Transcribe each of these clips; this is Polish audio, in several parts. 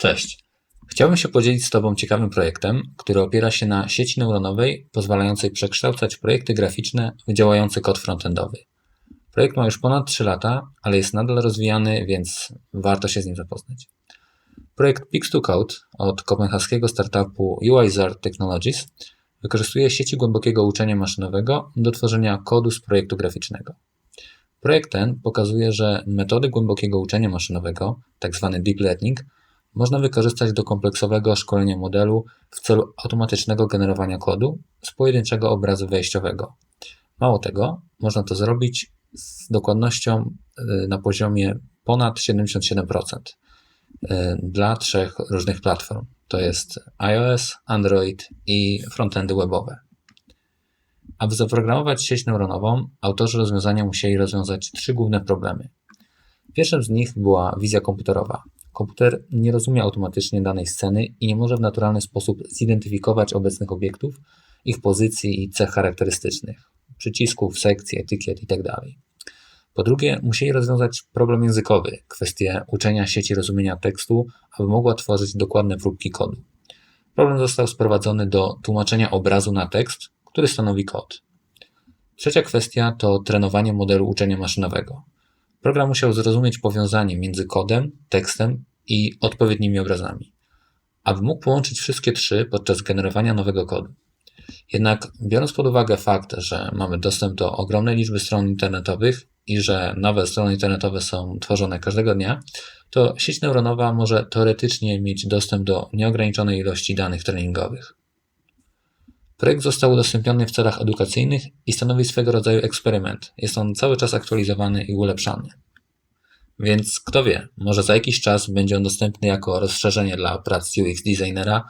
Cześć. Chciałbym się podzielić z Tobą ciekawym projektem, który opiera się na sieci neuronowej pozwalającej przekształcać projekty graficzne w działający kod frontendowy. Projekt ma już ponad 3 lata, ale jest nadal rozwijany, więc warto się z nim zapoznać. Projekt Pix2Code od kopenhaskiego startupu UiZard Technologies wykorzystuje sieci głębokiego uczenia maszynowego do tworzenia kodu z projektu graficznego. Projekt ten pokazuje, że metody głębokiego uczenia maszynowego, tzw. deep learning, można wykorzystać do kompleksowego szkolenia modelu w celu automatycznego generowania kodu z pojedynczego obrazu wejściowego. Mało tego, można to zrobić z dokładnością y, na poziomie ponad 77% y, dla trzech różnych platform. To jest iOS, Android i frontendy webowe. Aby zaprogramować sieć neuronową, autorzy rozwiązania musieli rozwiązać trzy główne problemy. Pierwszym z nich była wizja komputerowa. Komputer nie rozumie automatycznie danej sceny i nie może w naturalny sposób zidentyfikować obecnych obiektów, ich pozycji i cech charakterystycznych, przycisków, sekcji, etykiet itd. Po drugie, musieli rozwiązać problem językowy, kwestię uczenia sieci rozumienia tekstu, aby mogła tworzyć dokładne próbki kodu. Problem został sprowadzony do tłumaczenia obrazu na tekst, który stanowi kod. Trzecia kwestia to trenowanie modelu uczenia maszynowego. Program musiał zrozumieć powiązanie między kodem, tekstem i odpowiednimi obrazami, aby mógł połączyć wszystkie trzy podczas generowania nowego kodu. Jednak biorąc pod uwagę fakt, że mamy dostęp do ogromnej liczby stron internetowych i że nowe strony internetowe są tworzone każdego dnia, to sieć neuronowa może teoretycznie mieć dostęp do nieograniczonej ilości danych treningowych. Projekt został udostępniony w celach edukacyjnych i stanowi swego rodzaju eksperyment. Jest on cały czas aktualizowany i ulepszany. Więc kto wie, może za jakiś czas będzie on dostępny jako rozszerzenie dla prac UX designera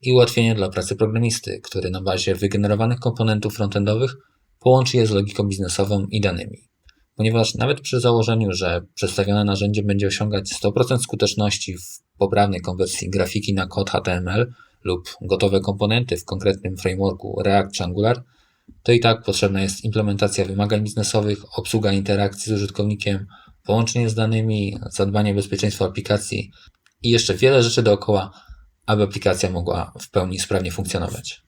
i ułatwienie dla pracy programisty, który na bazie wygenerowanych komponentów frontendowych połączy je z logiką biznesową i danymi. Ponieważ nawet przy założeniu, że przedstawione narzędzie będzie osiągać 100% skuteczności w poprawnej konwersji grafiki na kod HTML lub gotowe komponenty w konkretnym frameworku React czy Angular, to i tak potrzebna jest implementacja wymagań biznesowych, obsługa interakcji z użytkownikiem, połączenie z danymi, zadbanie o bezpieczeństwo aplikacji i jeszcze wiele rzeczy dookoła, aby aplikacja mogła w pełni sprawnie funkcjonować.